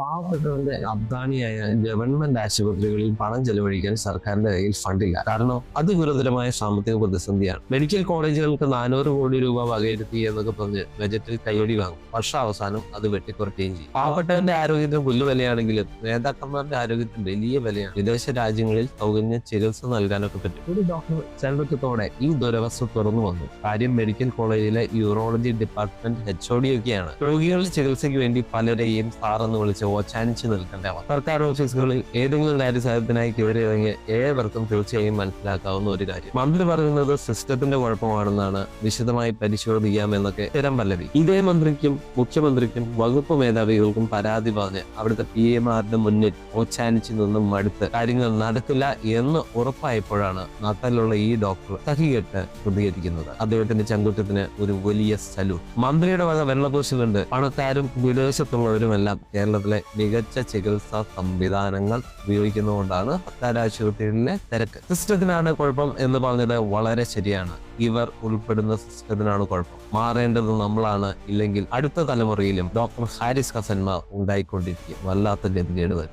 പാവപ്പെട്ടവന്റെ അബ്ദാനിയായ ഗവൺമെന്റ് ആശുപത്രികളിൽ പണം ചെലവഴിക്കാൻ സർക്കാരിന്റെ കയ്യിൽ ഫണ്ടില്ല കാരണം അത് ഗുരുതരമായ സാമ്പത്തിക പ്രതിസന്ധിയാണ്. മെഡിക്കൽ കോളേജുകൾക്ക് നാനൂറ് കോടി രൂപ വകയിരുത്തി എന്നൊക്കെ പറഞ്ഞ് ബജറ്റിൽ കൈയടി വാങ്ങും. വർഷാവസാനം അത് വെട്ടിക്കുറയ്ക്കുകയും ചെയ്യും. പാവപ്പെട്ടവന്റെ ആരോഗ്യത്തിന് പുല്ല് വിലയാണെങ്കിലും നേതാക്കന്മാരുടെ ആരോഗ്യത്തിന് വലിയ വിലയാണ്. വിദേശ രാജ്യങ്ങളിൽ സൗകര്യ ചികിത്സ നൽകാനൊക്കെ പറ്റും. ഒരു ഡോക്ടർ ചരിത്രത്തോടെ ഈ ദുരവസ്ഥ തുറന്നു വന്നു. കാര്യം മെഡിക്കൽ കോളേജിലെ യൂറോളജി ഡിപ്പാർട്ട്മെന്റ് എച്ച് ഒക്കെയാണ്. രോഗികളുടെ ചികിത്സയ്ക്ക് വേണ്ടി പലരെയും സാറെന്ന് വിളിച്ച് ഓച്ചാനിച്ച് നിൽക്കേണ്ട അവസ്ഥ. സർക്കാർ ഓഫീസുകളിൽ ഏതെങ്കിലും കാര്യസാധ്യത്തിനായി കയറിയിറങ്ങി ഏവർക്കും തീർച്ചയായും മനസ്സിലാക്കാവുന്ന ഒരു കാര്യം. മന്ത്രി പറയുന്നത് സിസ്റ്റത്തിന്റെ കുഴപ്പമാണെന്നാണ് വിശദമായി പരിശോധിക്കാം എന്നൊക്കെ സ്ഥിരം പല്ലവി. ഇതേ മന്ത്രിക്കും മുഖ്യമന്ത്രിക്കും വകുപ്പ് മേധാവികൾക്കും പരാതി പറഞ്ഞ് അവിടുത്തെ പി എമാരുടെ മുന്നിൽ ഓച്ചാനിച്ച് നിന്നും മടുത്ത് കാര്യങ്ങൾ നടക്കില്ല എന്ന് ഉറപ്പായപ്പോഴാണ് നത്തലുള്ള ഈ ഡോക്ടർ സഹികെട്ട് പ്രതികരിക്കുന്നത്. അദ്ദേഹത്തിന്റെ ചങ്കുറ്റത്തിന് ഒരു വലിയ സല്യൂട്ട്. മന്ത്രിയുടെ വക വെള്ളപൂശലുണ്ട്. പണക്കാരും വിദേശത്തുള്ളവരുമെല്ലാം കേരളത്തിലെ മികച്ച ചികിത്സാ സംവിധാനങ്ങൾ ഉപയോഗിക്കുന്നതുകൊണ്ടാണ് സർക്കാർ ആശുപത്രികളിലെ തിരക്ക്. സിസ്റ്റത്തിനാണ് കുഴപ്പം എന്ന് പറഞ്ഞത് വളരെ ശരിയാണ്. ഇവർ ഉൾപ്പെടുന്ന സിസ്റ്റത്തിനാണ് കുഴപ്പം. മാറേണ്ടത് നമ്മളാണ്. ഇല്ലെങ്കിൽ അടുത്ത തലമുറയിലും ഡോക്ടർ ഹാരിസ് ഹസന്മാർ ഉണ്ടായിക്കൊണ്ടിരിക്കും. വല്ലാത്ത ഗതികേട്